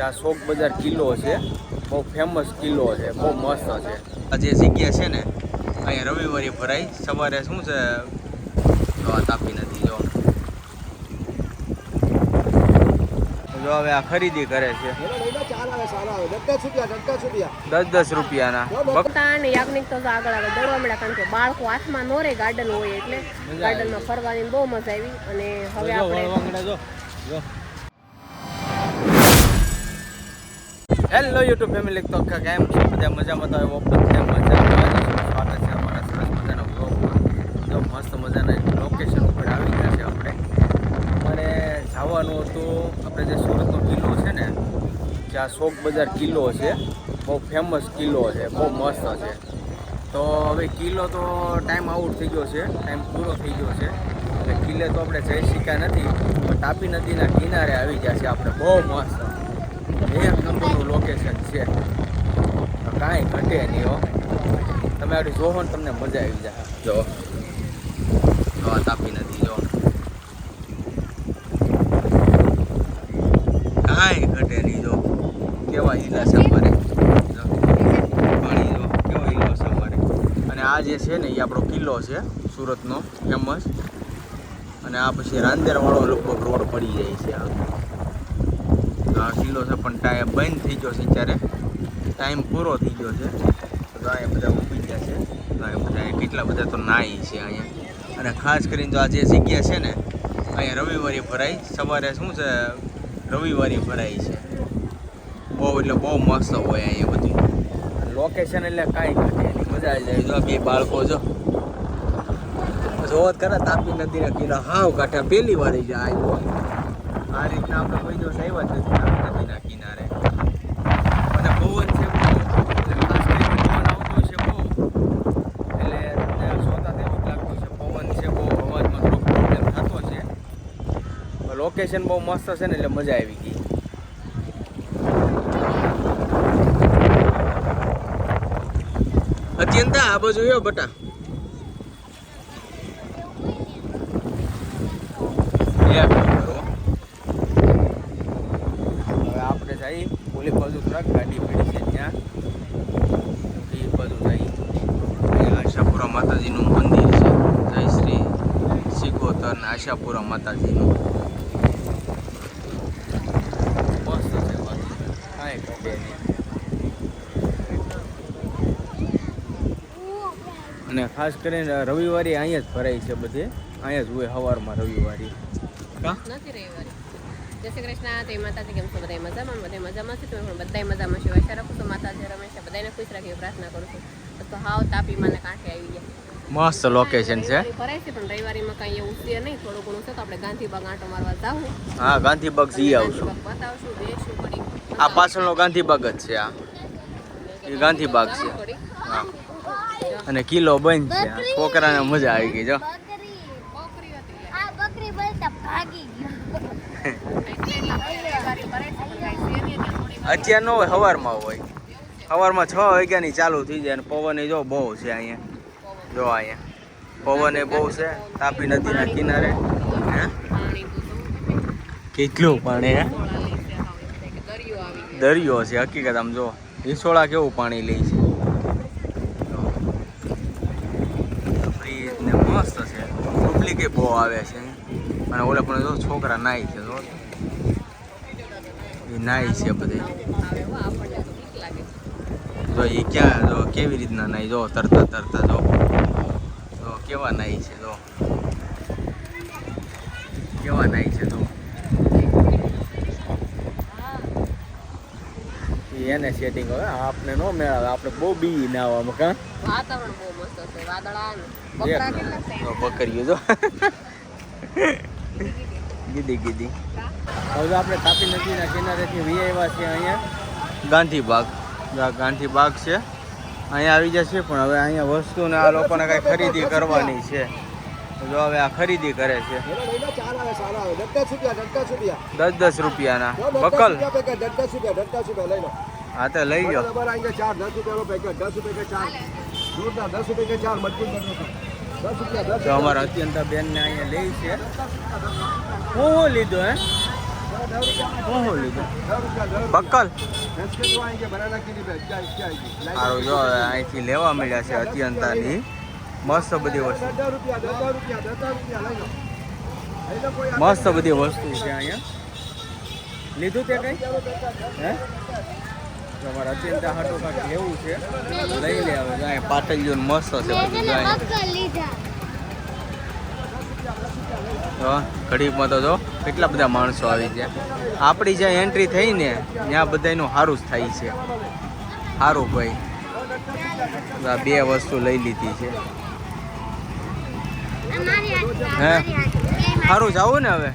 જે આ શોક બજાર કિલ્લો છે. બહુ ફેમસ કિલ્લો છે. બહુ મસ્ત છે. આ જે જગ્યા છે ને અહીંયા રવિવારે ભરાય. સવારે શું છે? તો આ તાપી નથી જો. જો હવે આ ખરીદી કરે છે. દસ દસ રૂપિયાના અને યાજ્ઞિક તો આગળ આગળ દોડવા મળ્યા કારણ કે બાળકો હાથમાં નો રે ગાર્ડન હોય એટલે ગાર્ડનમાં ફરવાની બહુ મજા આવી. અને હવે આપણે હેલો યુટ્યુબ ફેમિલી તો કેમ છો? બધા મજામાં? તો આવ્યો બધા મજામાં સ્વાગત છે અમારા સરસ મજાના બ્લોગમાં જો મસ્ત મજાના લોકેશન ઉપર આવી ગયા છે આપણે. અમારે જવાનું હતું, આપણે જે સુરતનો કિલ્લો છે ને જે આ શોક બજાર કિલ્લો છે, બહુ ફેમસ કિલ્લો છે, બહુ મસ્ત છે. તો હવે કિલ્લો તો ટાઈમ આઉટ થઈ ગયો છે ટાઈમ પૂરો થઈ ગયો છે. એટલે કિલ્લે તો આપણે જઈ શક્યા નથી, પણ તાપી નદીના કિનારે આવી ગયા છે આપણે. બહુ મસ્ત. એક નંબરનું લોકેશન છે. કાંઈ ઘટે નહીં હો. તમે આડી જોવો ને તમને મજા આવી જાય. જો. આ તાપી નથી, જો. કાંઈ ઘટે નહીં, જો. કેવા ઈલા સામારે જો. પાણી, જો. કેવા ઈલો સામારે અને આ જે છે ને એ આપણો કિલ્લો છે, સુરતનો ફેમસ અને આ પછી રાંદેરવાળો લગભગ રોડ પડી જાય છે આ. કિલ્લો છે પણ ટાયર બંધ થઈ ગયો છે ત્યારે ટાઈમ પૂરો થઈ ગયો છે. તો અહીંયા બધા ઊભી ગયા છે. અહીંયા બધા કેટલા બધા તો નાય છે અહીંયા. અને ખાસ કરીને જો આ જે જગ્યા છે ને, અહીંયા રવિવારે ભરાય. સવારે શું છે? રવિવારે ભરાય છે. બહુ એટલે બહુ મસ્ત હોય અહીંયા બધું. લોકેશન એટલે કાંઈ ઘટે નહીં મજા આવી જાય. જો બે બાળકો જો. જોત કરે તાપી નદીના કિલ્લા હાવ કાંઠા પહેલી વાર જ આવ્યો. આ રીતના આપણે કોઈ દિવસ આવ્યા જ નથી નદીના કિનારે. અને બહુ આવતો છે બહુ. એટલે જોતા તો જ લાગતું છે પવન છે બહુ અવાજમાં થોડો છે. લોકેશન બહુ મસ્ત છે ને, એટલે મજા આવી ગઈ. અત્યંત આ બાજુ બટા એક નંબર હો. હવે આપણે જઈ ઓલી બાજુ થોડાક ગાડી પડી છે ત્યાં. એ બાજુ જઈ આશાપુરા માતાજીનું મંદિર છે. જય શ્રી શીખોતર ને આશાપુરા માતાજીનું. મસ્ત છે બાજુ. કાંઈ ઘટે નહીં. અને ખાસ કરીને રવિવારે અહીંયા જ ભરાય છે બધે. અહીંયા જ હોય સવારમાં રવિવારે. જય શ્રી કૃષ્ણ. તે માતાજી. કેમ છો? બધા મજામાં? બધા મજામાં છે? તમે પણ બધા મજામાં છો? આશા રાખું તો માતાજી રમેશા બધાને ખુશ રાખી પ્રાર્થના કરું છું. તો હાવ તાપી માને કાંઠે આવી ગયા. મસ્ત લોકેશન છે. ભરાય છે પણ રવિવારીમાં કાંઈ એવું છે નહીં. થોડું ઘણું છે તો આપણે ગાંધીબાગ આંટો મારવા જાવું. હા ગાંધીબાગ જઈ આવશું. બતાવશું પડી આ પાછળનો ગાંધીબાગ જ છે આ. એ ગાંધીબાગ છે. હા. અને કિલ્લો બંધ છે. છોકરાને મજા આવી ગઈ જો. બકરી. હતી આ બકરી બોલતા ભાગી ગયો. અત્યાર નો હોય, સવારમાં હોય. સવારમાં છ વાગ્યાની ચાલુ થઈ જાય અને પવન જો બહુ છે અહીંયા. જો અહીંયા. પવન એ બહુ છે, તાપી નદીના કિનારે. કેટલું પાણી દરિયો છે, હકીકત આમ જો. હિસોળા કેવું પાણી લે છે. ફ્રીજ ને મસ્ત છે. ડુપ્લિકેટ બહુ આવે છે. અને ઓલે પણ જો છોકરા નાય છે જો એ નાય છે બધે જો એ ક્યાં જો કેવી રીતના નાય જો તરતા તરતા જો જો કેવા નાય છે જો કેવા નાય છે જો એને સેટિંગ હવે આપને નો મેળાવે આપણે બહુ બી નાવામાં કાં વાતાવરણ બહુ મસ્ત છે વાદળા બકરા કેટલા છે બકરીઓ જો ગીધી ગીધી હવે આપણે તાપી નદીના કિનારેથી વી આવ્યા છીએ અહીંયા. ગાંધીબાગ ગાંધીબાગ છે. અહીંયા આવી જશે પણ હવે અહીંયા વસ્તુ ને આ લોકોને કાંઈ ખરીદી કરવાની છે. જો હવે આ ખરીદી કરે છે. દસ દસ રૂપિયાના. બકલ. હા તો લઈ ગયો તો અમારા અત્યંત બેન ને અહીંયા લે છે. હું હું લીધું હે? શું લીધું. બક્કલ. સારું જો હવે અહીંથી લેવા મળ્યા છે અત્યંતાની. મસ્ત બધી વસ્તુ. મસ્ત બધી વસ્તુ છે અહીંયા. લીધું તે કઈ? હે? તમારે અત્યંત હાટો કાંઈક એવું છે? લઈ લે હવે પાટલીઓ મસ્ત છે બધું છે ને જાય મક્કર લીધા તો ઘડીકમાં તો જો, કેટલા બધા માણસો આવી ગયા. આપણી જ્યાં એન્ટ્રી થઈ ને, ત્યાં બધાનું સારું જ થાય છે. સારું ભાઈ. આ બે વસ્તુ લઈ લીધી છે. હે? બે સારું જવું ને હવે?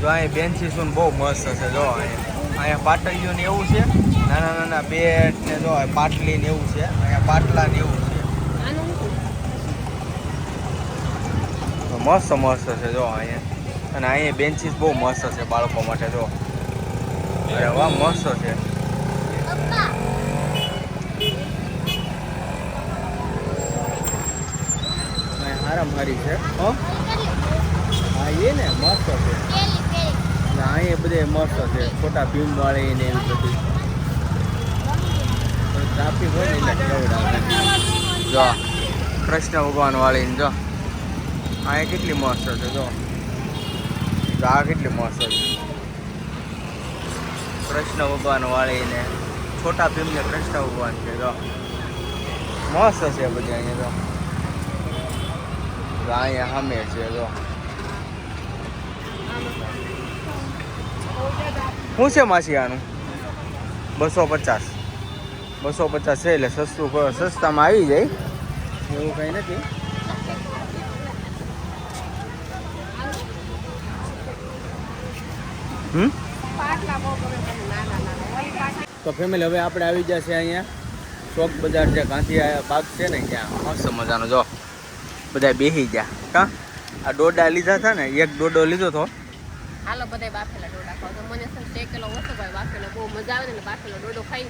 જો, અહીં બેન્ચીસ બહુ મસ્ત છે, જો અહીંયા પાટલીઓ ને એવું છે નાના નાના બેટ ને જો પાટલી ને એવું છે, અહીંયા પાટલા ને એવું છે આનું શું? તો મસ્ત મસ્ત છે જો અહીંયા. અને અહીંયા બેન્ચીસ બહુ મસ્ત છે બાળકો માટે જો. અરે વાહ મસ્ત છે. હારામ હારી છે હો. એ ને મસ્ત છે. અહીંયા બધે મસ્ત છે છોટા ભીમ વાળી ને એવી બધી. ટ્રાફિક હોય ને એટલે જો કૃષ્ણ ભગવાન વાળી ને જો. અહીંયા કેટલી મસ્ત છે, જો. ગા કેટલી મસ્ત છે. કૃષ્ણ ભગવાન વાળીને. છોટા ભીમને કૃષ્ણ ભગવાન છે, જો. મસ્ત છે બધી અહીંયા તો અહીંયા સામે છે, જો. શું છે માસી આનું? બસો પચાસ. બસો પચાસ છે એટલે સસ્તું સસ્તામાં આવી જાય. એવું કંઈ નથી. હમ? તો ફેમિલી હવે આપણે આવી જશે છે અહીંયા. ચોક બજાર જે ગાંધી બાગ છે ને ત્યાં. મસ્ત મજાનો જો. બધા બેસી ગયા. કા આ ડોડા લીધા હતા ને એક ડોડો લીધો તો હાલો બધાય બાફેલા ડોડા ખાવ. તો મને છે ને શેકેલો ઓછો ભાઈ બાફેલો બહુ મજા આવે ને બાફેલો ડોડો ખાઈ.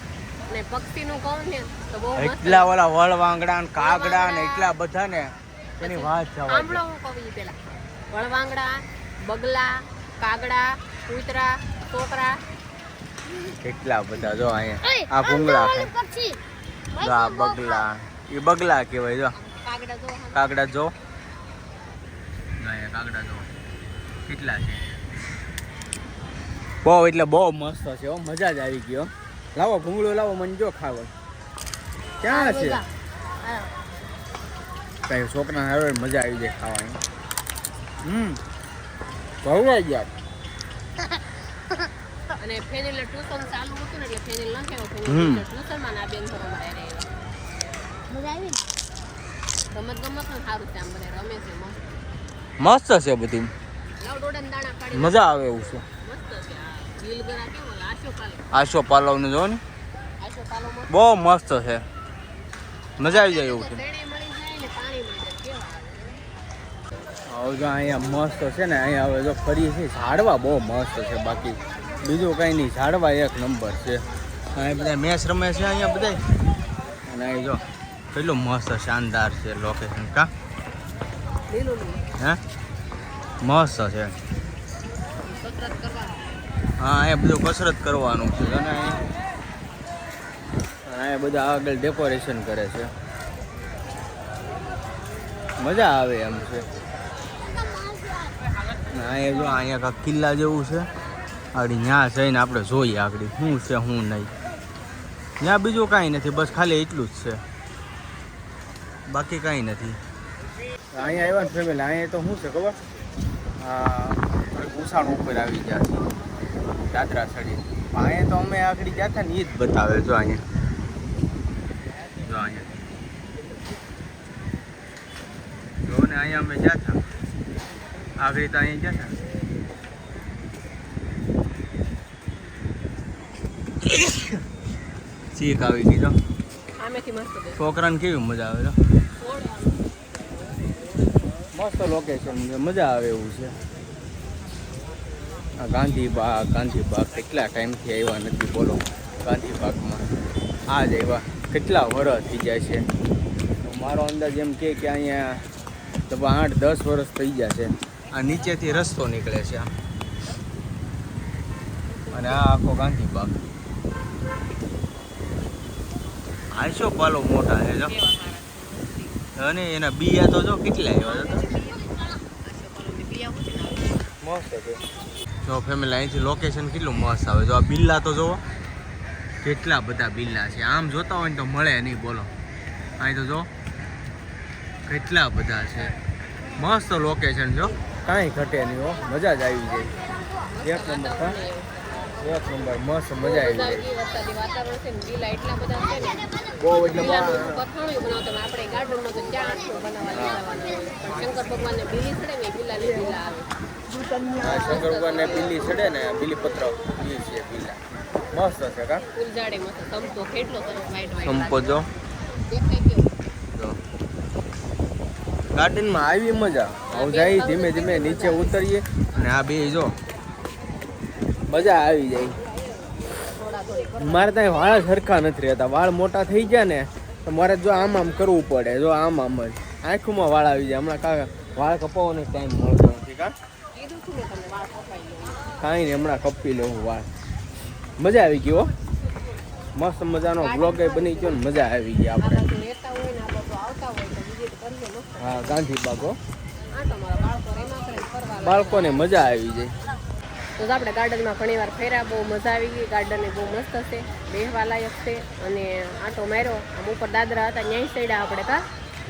અને પક્ષીનું કહું ને તો બહુ એટલા ઓલા વળવાંગડા ને કાગડા ને એટલા બધા ને એની વાત હું કહું ઈ પેલા. વળવાંગડા બગલા કાગડા કૂતરા છોકરા. કેટલા બધા જો અહીંયા? આ ભૂંગળા જો આ બગલા. એ બગલા કહેવાય જો. કાગડા જો કાગડા જો. અહીંયા કાગડા જો. કેટલા છે? બહુ એટલે બહુ મસ્ત છે હો. મજા જ આવી ગયો લાવો ભૂંગળો લાવો મને જો ખાવો. ક્યાં છે. કઈ છોકરા હારો મજા આવી જાય ખાવાની. હમ. ભરવાઈ ગયા. અને ફેનિલ ટ્યુશન ચાલુ હતું ને એટલે ફેનિલ ન થયો. ફેનિલ ટ્યુશનમાં ના બેન થોડો મારે રહે મજા આવી ને? ગમત ગમત પણ સારું છે આમ બધા રમે છે મસ્ત. મસ્ત છે બધું. લાવ ડોડાને દાણા પાડી મજા આવે એવું છે. મસ્ત છે આ દિલ ગરા કેવો આશો પાલે. ને જો ને. બહુ મસ્ત છે. મજા આવી જાય એવું છે. તેણે મળી જાય ને પાણી મળી જાય કેવા હવે જો અહીંયા મસ્ત છે ને અહીંયા હવે જો ફરી છે ઝાડવા બહુ મસ્ત છે બાકી. બીજું કંઈ નહીં ઝાડવા એક નંબર છે. અહીંયા બધા મેચ રમે છે અહીંયા બધા અને અહીં જો કેટલું મસ્ત શાનદાર છે લોકેશન કા? હે? મસ્ત છે. હા અહીંયા બધું કસરત કરવાનું છે. અને અહીંયા બધા આગળ ડેકોરેશન કરે છે. મજા આવે એમ છે. અહીંયા જો અહીંયા કાંક કિલ્લા જેવું છે. આગળ ત્યાં જઈને આપણે જોઈએ આગળ શું છે, શું નહીં. ત્યાં બીજું કાંઈ નથી, બસ ખાલી એટલું જ છે. બાકી કાંઈ નથી. અહીંયા આવ્યા ને ફેમિલી અહીંયા તો શું છે ખબર? આ ઉષાણ ઉપર આવી ગયા છે, દાદરા સડી અહીંયા તો અમે આગળ ગયા હતા ને એ જ બતાવે જો અહીંયા. જો અહીંયા. જો ને અહીંયા અમે ગયા હતા આગળ તો અહીંયા ગયા હતા ચીક આવી ગઈ તો આમેથી મસ્ત છે છોકરાને કેવી મજા આવે તો મસ્ત લોકેશન છે મજા આવે એવું છે. આ ગાંધી બાગ ગાંધી બાગ કેટલા ટાઈમથી આવ્યા નથી બોલો. ગાંધી બાગમાં આ જ આવ્યા. કેટલા વર્ષ થઈ જાય છે? મારો અંદાજ એમ કે કે અહીંયા તો આઠ દસ વર્ષ થઈ ગયા છે. આ નીચેથી રસ્તો નીકળે છે આ. અને આ આખો ગાંધી બાગ. આ શું પાલો મોટા છે, જો. અને એના બીયા તો જો કેટલા આવ્યા હતા જો ફેમિલી અહીંથી લોકેશન કેટલું મસ્ત આવે. જો આ બિલ્લા તો જુઓ કેટલા બધા બિલ્લા છે. આમ જોતા હોય ને તો મળે નહીં બોલો. અહીં તો જો. કેટલા બધા છે. મસ્ત લોકેશન જો કાંઈ ઘટે નહીં, હો. મજા જ આવી જાય એક નંબર એક નંબર મસ્ત મજા આવી ગઈ. વરસાદી વાતાવરણ છે ને એટલા બધા છે ને. બહુ એટલે પથાણું બનાવતા આપણે ગાર્ડનમાં તો ચા આટલું બનાવવા લઈ પણ શંકર ભગવાનને બીલી ચડે ને આવે. શંકર ભગવાનને બીલી ચડે ને બીલી પત્ર બીલી છે બિલ્લા મસ્ત છે કા? ફૂલ મસ્ત સંપો કેટલો સરસ સંપો? જો. ગાર્ડનમાં આવી મજા. હું જાય ધીમે ધીમે નીચે ઉતરીએ. અને આ બે જો. મજા આવી જાય. મારે ત્યાં વાળ સરખા નથી રહેતા. વાળ મોટા થઈ ગયા ને તો મારે જો આમ આમ કરવું પડે. જો આમ આમ જ. આંખમાં વાળ આવી જાય. હમણાં કાકા વાળ કપાવવાનો ટાઈમ મળતો નથી. કા કાંઈ નહીં હમણાં કપી લઉં વાળ. મજા આવી ગઈ હો. મસ્ત મજાનો બ્લોગ બની ગયો ને મજા આવી ગઈ આપણે. હા ગાંધી બાગો. બાળકોને મજા આવી જાય. તો આપણે ગાર્ડનમાં ઘણી વાર ફર્યા બહુ મજા આવી ગઈ. ગાર્ડન એ બહુ મસ્ત છે બેહવા લાયક છે. અને આટો માર્યો આમ ઉપર દાદરા હતા ન્યાય સૈડા આપણે કા?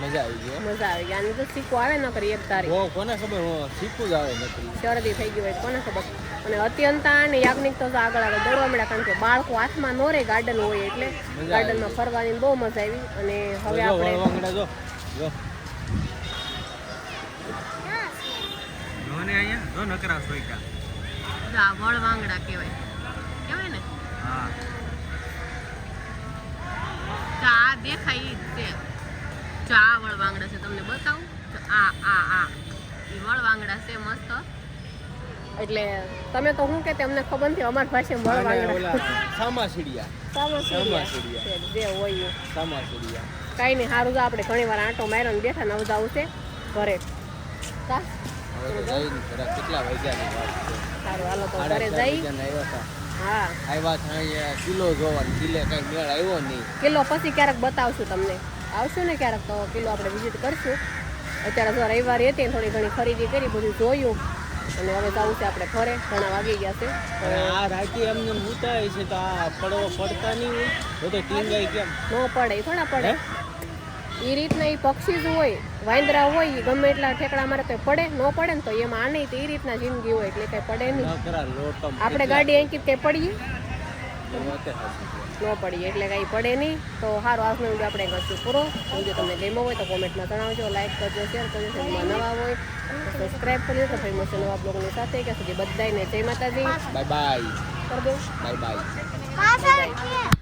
મજા આવી ગઈ. મજા આવી ગઈ. આને તો શીખો આવે ન કરી એક તારી બહુ કોને ખબર હું જ આવે નથી શરદી થઈ ગયું હોય કોને ખબર. અને અત્યંતા અને યાજ્ઞિક તો આગળ આગળ દોડવા મળ્યા કારણ કે બાળકો હાથમાં નો રહે ગાર્ડન હોય એટલે ગાર્ડનમાં ફરવાની બહુ મજા આવી. અને હવે આપણે જો જો. જો અહીંયા જો નકરા સોયકા. જો આ વળવાંગડા કહેવાય. કહેવાય ને? હા. તો આ દેખાય ઈ જ છે. જો આ વળવાંગડા છે તમને બતાવું. તો આ આ આ. એ વળવાંગડા છે મસ્ત. એટલે તમે તો શું કે અમને ખબર નથી અમારી પાસે વળવાંગડા સામાસીડિયા. સામાસીડિયા. જે હોય સામાસીડિયા. સામા કાંઈ નહીં સારું તો આપણે ઘણી વાર આંટો માર્યો ને બેઠા નવ જાવું છે ઘરે. કા હવે તો જઈને ઘરે કેટલા વાગ્યાની વાત છે. સારું હાલો તો ઘરે જઈ. આવ્યા હતા. હા. આવ્યા હતા અહીંયા કિલો જોવાનું કિલે કઈ મેળ આવ્યો નહીં. કિલો પછી ક્યારેક બતાવશું તમને. આવશું ને ક્યારેક તો કિલો આપણે વિઝિટ કરશું. અત્યારે જો રવિવાર હતી થોડી ઘણી ખરીદી કરી બધું જોયું. અને હવે જવું છે આપણે ઘરે ઘણા વાગી ગયા છે. આ રાતે એમને ઉતાય છે તો આ પડવો પડતા નહીં હોય. બધો ટીંગાઈ કેમ ન પડે થોડા પડે. એ રીતના એ પક્ષી જ હોય વાંદરા હોય એ ગમે એટલા ઠેકડા મારે તો પડે ન પડે ને તો એમાં આ નહીં તો એ રીતના જિંદગી હોય એટલે કઈ પડે નહીં. આપણે ગાડી અંકિત કઈ પડીએ? ન પડીએ એટલે કાંઈ પડે નહીં. તો સારું આજનો વીડિયો આપણે કરશું પૂરો? જો તમને ગમ્યો હોય તો કોમેન્ટમાં જણાવજો લાઈક કરજો શેર કરજો ચેનલમાં નવા હોય તો સબસ્ક્રાઈબ કરજો તો ફરી મળશે નવા બ્લોગની સાથે. કે સુધી બધાને જય માતાજી. Bye bye. કરજો દો. Bye bye.